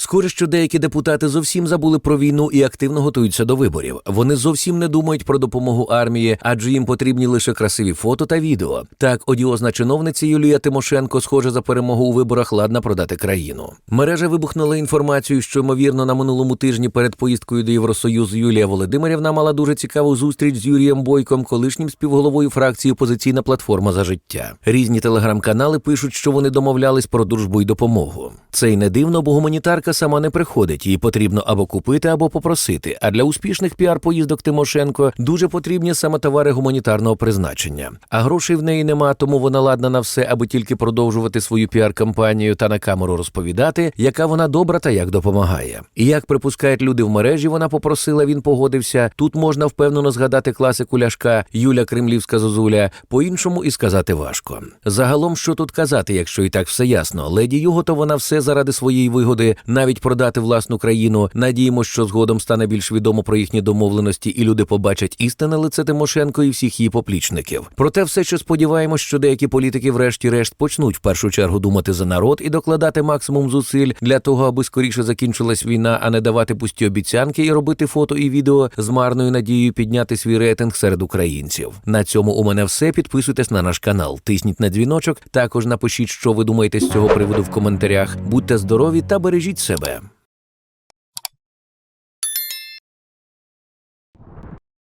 Схоже, що деякі депутати зовсім забули про війну і активно готуються до виборів. Вони зовсім не думають про допомогу армії, адже їм потрібні лише красиві фото та відео. Так, одіозна чиновниця Юлія Тимошенко, схоже за перемогу у виборах, ладна продати країну. Мережа вибухнула інформацією, що ймовірно на минулому тижні перед поїздкою до Євросоюзу Юлія Володимирівна мала дуже цікаву зустріч з Юрієм Бойком, колишнім співголовою фракції Опозиційна платформа за життя. Різні телеграм-канали пишуть, що вони домовлялись про дружбу й допомогу. Це й не дивно, бо гуманітарка сама не приходить, їй потрібно або купити, або попросити. А для успішних піар-поїздок Тимошенко дуже потрібні саме товари гуманітарного призначення. А грошей в неї нема, тому вона ладна на все, аби тільки продовжувати свою піар-кампанію та на камеру розповідати, яка вона добра та як допомагає. І як припускають люди в мережі, вона попросила, він погодився. Тут можна впевнено згадати класику ляшка Юля Кремлівська Зозуля. По-іншому і сказати важко. Загалом, що тут казати, якщо і так все ясно, леді Юго, то вона все заради своєї вигоди, навіть продати власну країну. Надіємо, що згодом стане більш відомо про їхні домовленості, і люди побачать істинне лице Тимошенко і всіх її поплічників. Проте все, що сподіваємось, що деякі політики, врешті-решт, почнуть в першу чергу думати за народ і докладати максимум зусиль для того, аби скоріше закінчилась війна, а не давати пусті обіцянки і робити фото і відео з марною надією підняти свій рейтинг серед українців. На цьому у мене все. Підписуйтесь на наш канал, тисніть на дзвіночок. Також напишіть, що ви думаєте з цього приводу в коментарях. Будьте здорові та бережіть себе.